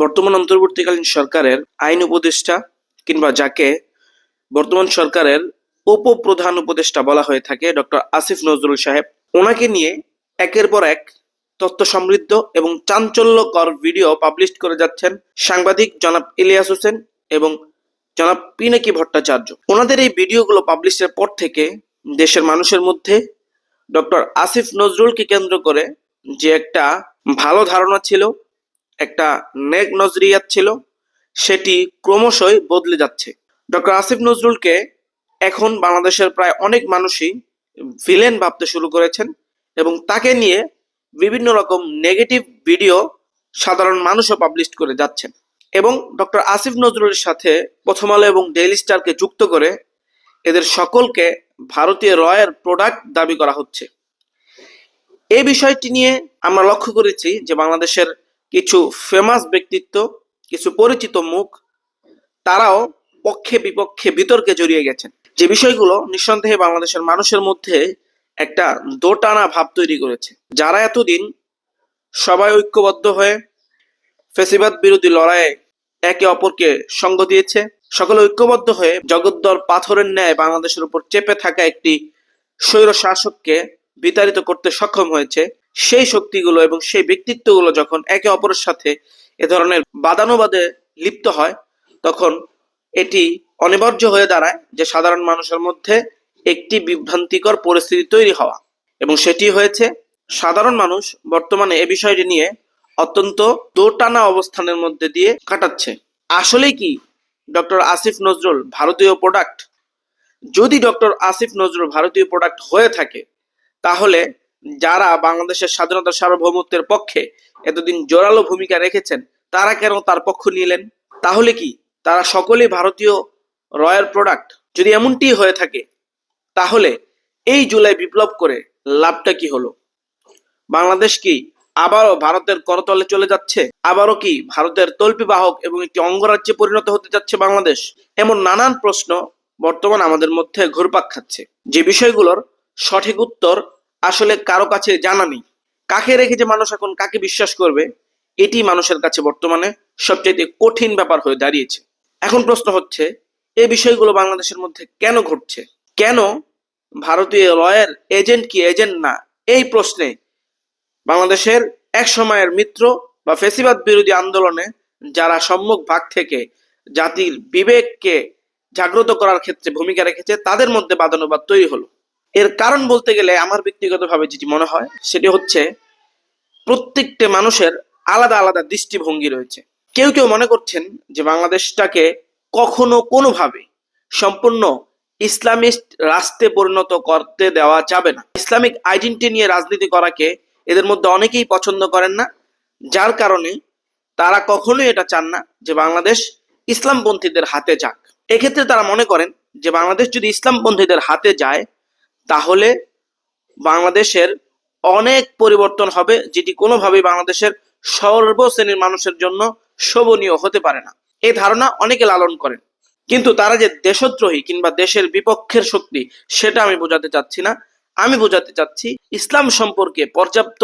বর্তমান অন্তর্বর্তীকালীন সরকারের আইন উপদেষ্টা কিংবা যাকে বর্তমান সরকারের উপপ্রধান উপদেষ্টা বলা হয়ে থাকে, ডক্টর আসিফ নজরুল সাহেব, ওনাকে নিয়ে একের পর এক তথ্য সমৃদ্ধ এবং চাঞ্চল্যকর ভিডিও পাবলিশ করে যাচ্ছেন সাংবাদিক জনাব ইলিয়াস হোসেন এবং জনাব পিনাকি ভট্টাচার্য। ওনাদের এই ভিডিওগুলো পাবলিশের পর থেকে দেশের মানুষের মধ্যে ডক্টর আসিফ নজরুলকে কেন্দ্র করে যে একটা ভালো ধারণা ছিল একটা নেক নজরিয়াত ছিল, সেটি ক্রমশই বদলে যাচ্ছে। ডক্টর আসিফ নজরুলকে এখন বাংলাদেশের প্রায় অনেক মানুষই ভিলেন ভাবতে শুরু করেছেন এবং তাকে নিয়ে বিভিন্ন রকম নেগেটিভ ভিডিও সাধারণ মানুষও পাবলিশ করে যাচ্ছেন। এবং ডক্টর আসিফ নজরুলের সাথে প্রথম আলো এবং ডেইলি স্টারকে যুক্ত করে এদের সকলকে ভারতীয় রয়ের প্রোডাক্ট দাবি করা হচ্ছে। এই বিষয়টি নিয়ে আমরা লক্ষ্য করেছি যে বাংলাদেশের কিছু ফেমাস ব্যক্তিত্ব, কিছু পরিচিত মুখ, তারাও পক্ষে বিপক্ষে বিতর্কে জড়িয়ে গেছেন। যে বিষয়গুলো নিঃসন্দেহে বাংলাদেশের মানুষের মধ্যে একটা দোটানা ভাব তৈরি করেছে। যারা এতদিন সবাই ঐক্যবদ্ধ হয়ে ফেসিবাদ বিরোধী লড়াইয়ে একে অপরকে সঙ্গ দিয়েছে, সকলে ঐক্যবদ্ধ হয়ে জগদ্দল পাথরের ন্যায় বাংলাদেশের উপর চেপে থাকা একটি স্বৈর শাসককে বিতাড়িত করতে সক্ষম হয়েছে সেই শক্তিগুলো এবং সেই ব্যক্তিত্বগুলো যখন একে অপরের সাথে এ ধরনের বাদানুবাদে লিপ্ত হয়, তখন এটি অনিবার্য হয়ে দাঁড়ায় যে সাধারণ মানুষের মধ্যে একটি বিভ্রান্তিকর পরিস্থিতি তৈরি হওয়া। এবং সেটি হয়েছে, সাধারণ মানুষ বর্তমানে এ বিষয়টি নিয়ে অত্যন্ত দোটানা অবস্থানের মধ্যে দিয়ে কাটাচ্ছে। আসলে কি, ডক্টর আসিফ নজরুল ভারতীয় প্রোডাক্ট যদি ডক্টর আসিফ নজরুল ভারতীয় প্রোডাক্ট হয়ে থাকে, তাহলে যারা বাংলাদেশের স্বাধীনতা সার্বভৌমত্বের পক্ষে এতদিন জোরালো ভূমিকা রেখেছেন, তারা কেন তার পক্ষ নিলেন? তাহলে কি তারা সকলেই ভারতীয় রয়্যাল প্রোডাক্ট? যদি এমনটি হয়ে থাকে, তাহলে এই জুলাই বিপ্লব করে লাভটা কি হলো? বাংলাদেশ কি আবারও ভারতের করতলে চলে যাচ্ছে? আবারও কি ভারতের তল্পি বাহক এবং একটি অঙ্গরাজ্যে পরিণত হতে যাচ্ছে বাংলাদেশ? এমন নানান প্রশ্ন বর্তমান আমাদের মধ্যে ঘুরপাক খাচ্ছে। যে বিষয়গুলোর সঠিক উত্তর আসলে কারও কাছে জানা নেই। কাকে রেখে যে মানুষ এখন কাকে বিশ্বাস করবে, এটি মানুষের কাছে বর্তমানে সবচেয়ে কঠিন ব্যাপার হয়ে দাঁড়িয়েছে। এখন প্রশ্ন হচ্ছে এই বিষয়গুলো বাংলাদেশের মধ্যে কেন ঘটছে? কেন ভারতীয় রয়ের এজেন্ট কি এজেন্ট না? এই প্রশ্নে বাংলাদেশের এক সময়ের মিত্র বা ফেসিবাদ বিরোধী আন্দোলনে যারা সম্মুখ ভাগ থেকে জাতির বিবেককে জাগ্রত করার ক্ষেত্রে ভূমিকা রেখেছে, তাদের মধ্যে বাদানুবাদ তৈরি হলো। এর কারণ বলতে গেলে আমার ব্যক্তিগতভাবে যেটি মনে হয়, সেটি হচ্ছে প্রত্যেকটা মানুষের আলাদা আলাদা দৃষ্টিভঙ্গি রয়েছে। কেউ কেউ মনে করছেন যে বাংলাদেশটাকে কখনো কোনোভাবে সম্পূর্ণ ইসলামিস্ট রাষ্ট্রে পরিণত করতে দেওয়া যাবে না। ইসলামিক আইডেন্টি নিয়ে রাজনীতি করাকে এদের মধ্যে অনেকেই পছন্দ করেন না, যার কারণে তারা কখনোই এটা চান না যে বাংলাদেশ ইসলামপন্থীদের হাতে যাক। এক্ষেত্রে তারা মনে করেন যে বাংলাদেশ যদি ইসলামপন্থীদের হাতে যায় তাহলে বাংলাদেশের অনেক পরিবর্তন হবে, যেটি কোনোভাবেই বাংলাদেশের সর্বশ্রেণীর মানুষের জন্য শোভনীয় হতে পারে না। এই ধারণা অনেকে লালন করেন। কিন্তু তারা যে দেশদ্রোহী কিংবা দেশের বিপক্ষের শক্তি, সেটা আমি বোঝাতে চাচ্ছি না। আমি বোঝাতে চাচ্ছি, ইসলাম সম্পর্কে পর্যাপ্ত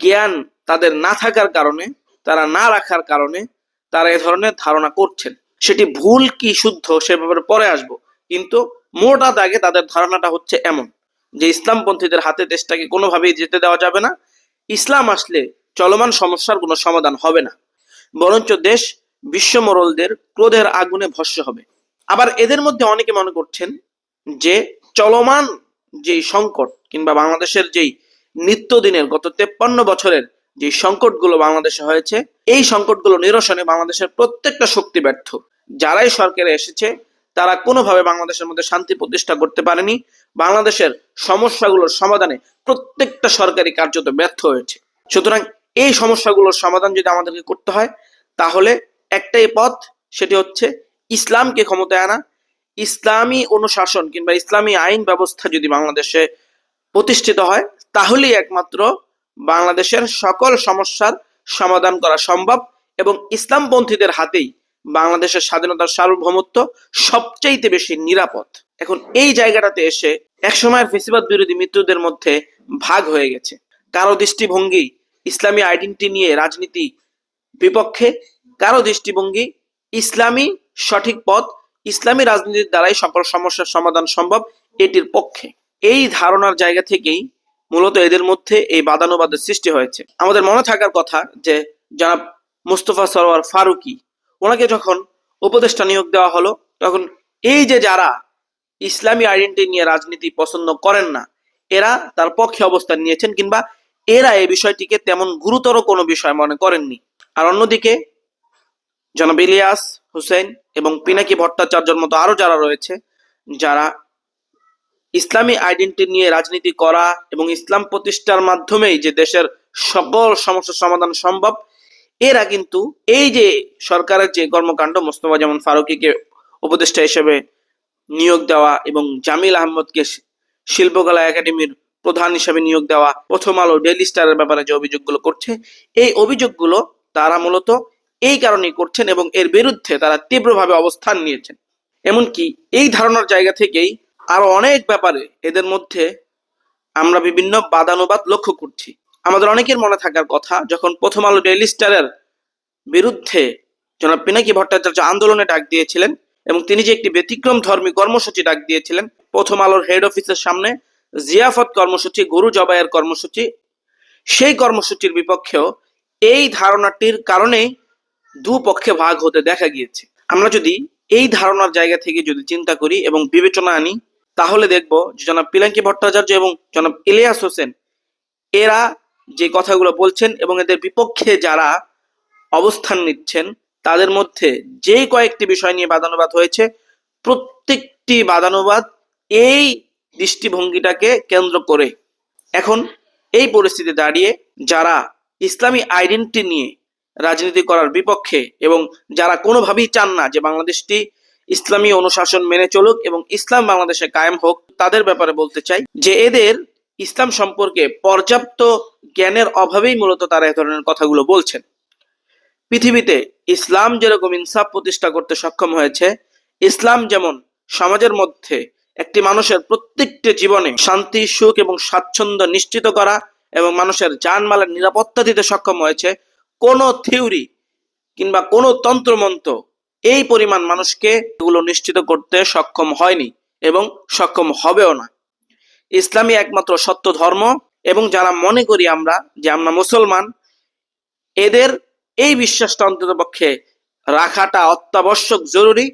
জ্ঞান তাদের না থাকার কারণে, তারা না রাখার কারণে তারা এ ধরনের ধারণা করছেন। সেটি ভুল কি শুদ্ধ, সে ব্যাপারে পরে আসব। কিন্তু মোটা দাগে তাদের ধারণাটা হচ্ছে এমন যে ইসলামপন্থীদের হাতে দেশটাকে কোনোভাবেই যেতে দেওয়া যাবে না। ইসলাম আসলে চলমান সমস্যার কোনো সমাধান হবে না। বরঞ্চ দেশ বিশ্বমরলদের ক্রোধের আগুনে ভস্য হবে। আবার এদের মধ্যে অনেকে মনে করছেন যে চলমান যেই সংকট কিংবা বাংলাদেশের যেই নিত্যদিনের গত তেপ্পান্ন বছরের যে সংকটগুলো বাংলাদেশে হয়েছে, এই সংকটগুলো নিরসনে বাংলাদেশের প্রত্যেকটা শক্তি ব্যর্থ। যারাই সরকারে এসেছে তারা কোনোভাবে বাংলাদেশের মধ্যে শান্তি প্রতিষ্ঠা করতে পারেনি। বাংলাদেশের সমস্যাগুলোর সমাধানে প্রত্যেকটা সরকারি কার্যত ব্যর্থ হয়েছে। সুতরাং এই সমস্যাগুলোর সমাধান যদি আমাদেরকে করতে হয়, তাহলে একটাই পথ, সেটি হচ্ছে ইসলামকে ক্ষমতায় আনা। ইসলামী অনুশাসন কিংবা ইসলামী আইন ব্যবস্থা যদি বাংলাদেশে প্রতিষ্ঠিত হয়, তাহলেই একমাত্র বাংলাদেশের সকল সমস্যার সমাধান করা সম্ভব এবং ইসলামপন্থীদের হাতেই বাংলাদেশের স্বাধীনতার সার্বভৌমত্ব সবচাইতে বেশি নিরাপদ। এখন এই জায়গাটাতে এসে একসময়ের ফেসিবাদ বিরোধী মিত্রদের মধ্যে ভাগ হয়ে গেছে। কারও দৃষ্টিভঙ্গি, ইসলামী আইডেন্টি নিয়ে রাজনীতি বিপক্ষে, কারও দৃষ্টিভঙ্গি, ইসলামী সঠিক পথ, ইসলামী রাজনীতির দ্বারাই সকল সমস্যার সমাধান সম্ভব, এটির পক্ষে। এই ধারণার জায়গা থেকেই মূলত এদের মধ্যে এই বাদানুবাদের সৃষ্টি হয়েছে। আমাদের মনে থাকার কথা যে, জনাব মুস্তফা সরোয়ার ফারুকি ওনাকে যখন উপদেষ্টা নিয়োগ দেওয়া হলো, তখন এই যে যারা ইসলামী আইডেন্টি নিয়ে রাজনীতি পছন্দ করেন না, এরা তার পক্ষে অবস্থান নিয়েছেন কিংবা এরা এই বিষয়টিকে তেমন গুরুতর কোনো বিষয় মনে করেননি। আর অন্যদিকে, জনাব ইলিয়াস হুসেন এবং পিনাকি ভট্টাচার্যর মতো আরও যারা রয়েছে, যারা ইসলামী আইডেন্টি নিয়ে রাজনীতি করা এবং ইসলাম প্রতিষ্ঠার মাধ্যমেই যে দেশের সকল সমস্যার সমাধান সম্ভব এরা কিন্তু এই যে সরকারের যে কর্মকাণ্ড, মোস্তফা যেমন ফারুকিকে উপদেষ্টা হিসেবে নিয়োগ দেওয়া এবং জামিল আহমদকে শিল্পকলা একাডেমির প্রধান হিসেবে নিয়োগ দেওয়া, প্রথম আলো ডেইলি স্টারের ব্যাপারে যে অভিযোগগুলো করছে, এই অভিযোগগুলো তারা মূলত এই কারণেই করছেন এবং এর বিরুদ্ধে তারা তীব্রভাবে অবস্থান নিয়েছেন। এমনকি এই ধারণার জায়গা থেকেই আরও অনেক ব্যাপারে এদের মধ্যে আমরা বিভিন্ন বাদানুবাদ লক্ষ্য করছি। আমাদের অনেকের মনে থাকার কথা, যখন প্রথম আলো ডেইলি স্টারের বিরুদ্ধে জনাব পিনাকি ভট্টাচার্য আন্দোলনে ডাক দিয়েছিলেন এবং তিনি যে একটি ব্যতিক্রম ধর্মী কর্মসূচি ডাক দিয়েছিলেন, প্রথম আলোর হেড অফিসের সামনে জিয়াফত কর্মসূচি, গরু জবাইয়ের কর্মসূচি, সেই কর্মসূচির বিপক্ষেও এই ধারণাটির কারণেই দুপক্ষে ভাগ হতে দেখা গিয়েছে। আমরা যদি এই ধারণার জায়গা থেকে যদি চিন্তা করি এবং বিবেচনা আনি, তাহলে দেখব জনাব পিলাঙ্কি ভট্টাচার্য এবং জনাব ইলিয়াস হোসেন, এরা যে কথাগুলো বলছেন এবং এদের বিপক্ষে যারা অবস্থান নিচ্ছেন, তাদের মধ্যে যে কয়েকটি বিষয় নিয়ে বাদানুবাদ হয়েছে, প্রত্যেকটি বাদানুবাদ এই দৃষ্টিভঙ্গিটাকে কেন্দ্র করে। এখন এই পরিস্থিতি দাঁড়িয়ে যারা ইসলামী আইডেন্টি নিয়ে রাজনীতি করার বিপক্ষে এবং যারা কোনোভাবেই চান না যে বাংলাদেশটি ইসলামী অনুশাসন মেনে চলুক এবং ইসলাম বাংলাদেশে কায়েম হোক, তাদের ব্যাপারে বলতে চাই যে এদের ইসলাম সম্পর্কে পর্যাপ্ত জ্ঞানের অভাবেই মূলত তারা এ ধরনের কথাগুলো বলছেন। পৃথিবীতে ইসলাম যেরকম ইনসাফ প্রতিষ্ঠা করতে সক্ষম হয়েছে, ইসলাম যেমন সমাজের মধ্যে একটি মানুষের প্রত্যেকটি জীবনে শান্তি, সুখ এবং স্বাচ্ছন্দ্য নিশ্চিত করা এবং মানুষের জানমালের নিরাপত্তা দিতে সক্ষম হয়েছে, কোনো থিওরি কিংবা কোনো তন্ত্রমন্ত্র এই পরিমাণ মানুষকে এগুলো নিশ্চিত করতে সক্ষম হয়নি এবং সক্ষম হবেও না। ইসলামী একমাত্র সত্য ধর্ম এবং যারা মনে করি আমরা যে আমরা মুসলমান, এদের এই বিশ্বাসটা অন্তত পক্ষে রাখাটা অত্যাবশ্যক জরুরি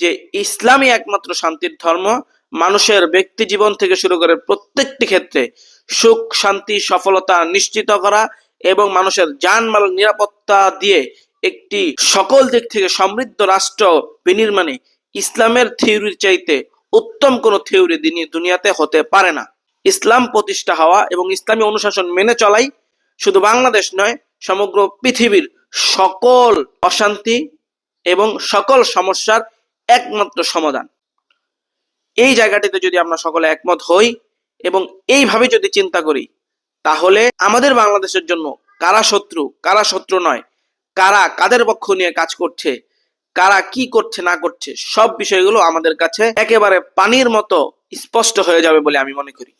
যে ইসলামই একমাত্র শান্তির ধর্ম। মানুষের ব্যক্তি জীবন থেকে শুরু করে প্রত্যেকটি ক্ষেত্রে সুখ, শান্তি, সফলতা নিশ্চিত করা এবং মানুষের জানমাল নিরাপত্তা দিয়ে একটি সকল দিক থেকে সমৃদ্ধ রাষ্ট্র বিনির্মাণে ইসলামের থিওরির চাইতে উত্তম কোনো থিওরি দিনই দুনিয়াতে হতে পারে না। ইসলাম প্রতিষ্ঠা হওয়া এবং ইসলামী অনুশাসন মেনে চলাই শুধু বাংলাদেশ নয়, সমগ্র পৃথিবীর সকল অশান্তি এবং সকল সমস্যার একমাত্র সমাধান। এই জায়গাটিতে যদি আমরা সকলে একমত হই এবং এইভাবে যদি চিন্তা করি, তাহলে আমাদের বাংলাদেশের জন্য কারা শত্রু কারা শত্রু নয়, কারা কাদের পক্ষ নিয়ে কাজ করছে কারা কি করছে, না করছে, সব বিষয়গুলো আমাদের কাছে একেবারে পানির মতো স্পষ্ট হয়ে যাবে বলে আমি মনে করি।